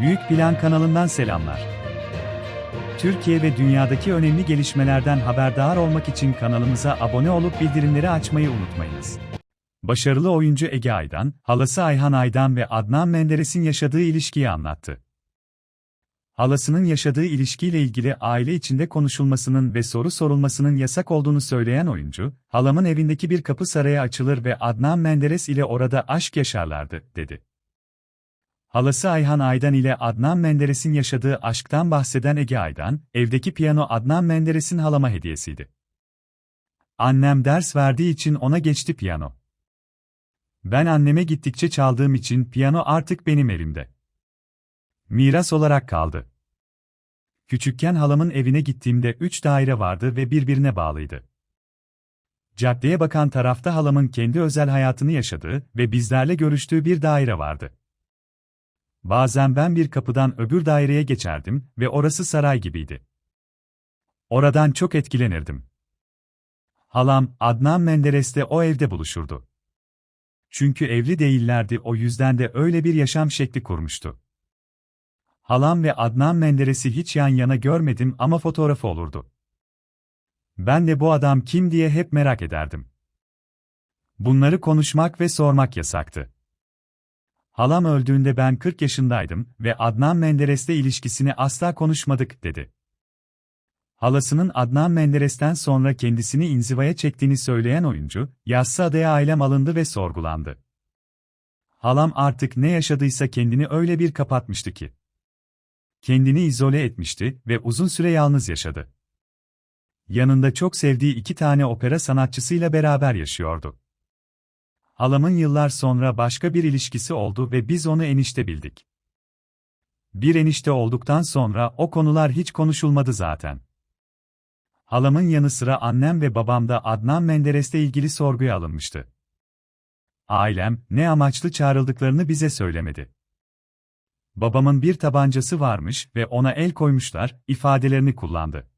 Büyük Plan kanalından selamlar. Türkiye ve dünyadaki önemli gelişmelerden haberdar olmak için kanalımıza abone olup bildirimleri açmayı unutmayınız. Başarılı oyuncu Ege Aydan, halası Ayhan Aydan ve Adnan Menderes'in yaşadığı ilişkiyi anlattı. Halasının yaşadığı ilişkiyle ilgili aile içinde konuşulmasının ve soru sorulmasının yasak olduğunu söyleyen oyuncu, halamın evindeki bir kapı saraya açılır ve Adnan Menderes ile orada aşk yaşarlardı, dedi. Halası Ayhan Aydan ile Adnan Menderes'in yaşadığı aşktan bahseden Ege Aydan, evdeki piyano Adnan Menderes'in halama hediyesiydi. Annem ders verdiği için ona geçti piyano. Ben anneme gittikçe çaldığım için piyano artık benim elimde. Miras olarak kaldı. Küçükken halamın evine gittiğimde üç daire vardı ve birbirine bağlıydı. Caddeye bakan tarafta halamın kendi özel hayatını yaşadığı ve bizlerle görüştüğü bir daire vardı. Bazen ben bir kapıdan öbür daireye geçerdim ve orası saray gibiydi. Oradan çok etkilenirdim. Halam, Adnan Menderes'le o evde buluşurdu. Çünkü evli değillerdi o yüzden de öyle bir yaşam şekli kurmuştu. Halam ve Adnan Menderes'i hiç yan yana görmedim ama fotoğrafı olurdu. Ben de bu adam kim diye hep merak ederdim. Bunları konuşmak ve sormak yasaktı. Halam öldüğünde ben 40 yaşındaydım ve Adnan Menderes'le ilişkisini asla konuşmadık, dedi. Halasının Adnan Menderes'ten sonra kendisini inzivaya çektiğini söyleyen oyuncu, Yassı adaya ailem alındı ve sorgulandı. Halam artık ne yaşadıysa kendini öyle bir kapatmıştı ki. Kendini izole etmişti ve uzun süre yalnız yaşadı. Yanında çok sevdiği iki tane opera sanatçısıyla beraber yaşıyordu. Halamın yıllar sonra başka bir ilişkisi oldu ve biz onu enişte bildik. Bir enişte olduktan sonra o konular hiç konuşulmadı zaten. Halamın yanı sıra annem ve babam da Adnan Menderes'le ilgili sorguya alınmıştı. Ailem, ne amaçlı çağrıldıklarını bize söylemedi. Babamın bir tabancası varmış ve ona el koymuşlar, ifadelerini kullandı.